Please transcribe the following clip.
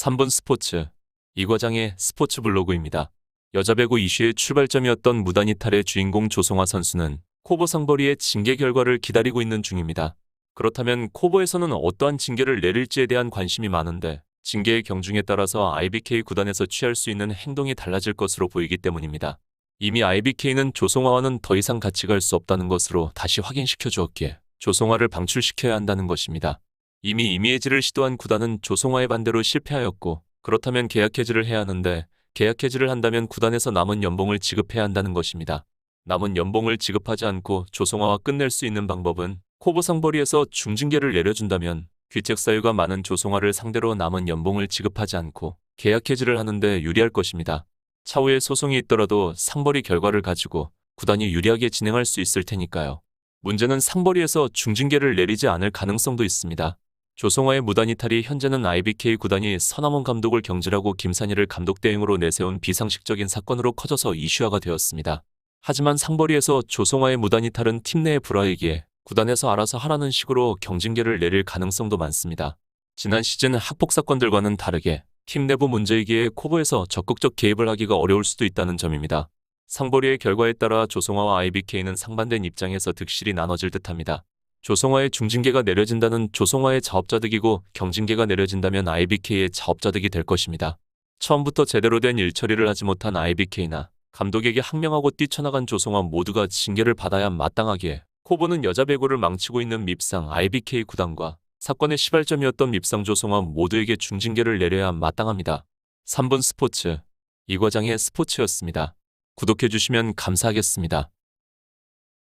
3분 스포츠 이 과장의 스포츠 블로그입니다. 여자 배구 이슈의 출발점이었던 무단이탈의 주인공 조성화 선수는 코보 상벌이의 징계 결과를 기다리고 있는 중입니다. 그렇다면 코보에서는 어떠한 징계를 내릴지에 대한 관심이 많은데 징계의 경중에 따라서 IBK 구단에서 취할 수 있는 행동이 달라질 것으로 보이기 때문입니다. 이미 IBK는 조성화와는 더 이상 같이 갈 수 없다는 것으로 다시 확인시켜 주었기에 조성화를 방출시켜야 한다는 것입니다. 이미 임의 해지를 시도한 구단은 조성화의 반대로 실패하였고 그렇다면 계약 해지를 해야 하는데 계약 해지를 한다면 구단에서 남은 연봉을 지급해야 한다는 것입니다. 남은 연봉을 지급하지 않고 조성화와 끝낼 수 있는 방법은 코보 상벌이에서 중징계를 내려준다면 귀책 사유가 많은 조성화를 상대로 남은 연봉을 지급하지 않고 계약 해지를 하는데 유리할 것입니다. 차후에 소송이 있더라도 상벌이 결과를 가지고 구단이 유리하게 진행할 수 있을 테니까요. 문제는 상벌이에서 중징계를 내리지 않을 가능성도 있습니다. 조성화의 무단 이탈이 현재는 IBK 구단이 서남원 감독을 경질하고 김산희를 감독 대행으로 내세운 비상식적인 사건으로 커져서 이슈화가 되었습니다. 하지만 상벌이에서 조성화의 무단 이탈은 팀 내의 불화이기에 구단에서 알아서 하라는 식으로 경징계를 내릴 가능성도 많습니다. 지난 시즌 학폭 사건들과는 다르게 팀 내부 문제이기에 코보에서 적극적 개입을 하기가 어려울 수도 있다는 점입니다. 상벌이의 결과에 따라 조성화와 IBK는 상반된 입장에서 득실이 나눠질 듯합니다. 조성화의 중징계가 내려진다는 조성화의 자업자득이고 경징계가 내려진다면 IBK의 자업자득이 될 것입니다. 처음부터 제대로 된 일처리를 하지 못한 IBK나 감독에게 항명하고 뛰쳐나간 조성화 모두가 징계를 받아야 마땅하기에 코보는 여자 배구를 망치고 있는 밉상 IBK 구단과 사건의 시발점이었던 밉상 조성화 모두에게 중징계를 내려야 마땅합니다. 3분 스포츠 이 과장의 스포츠였습니다. 구독해주시면 감사하겠습니다.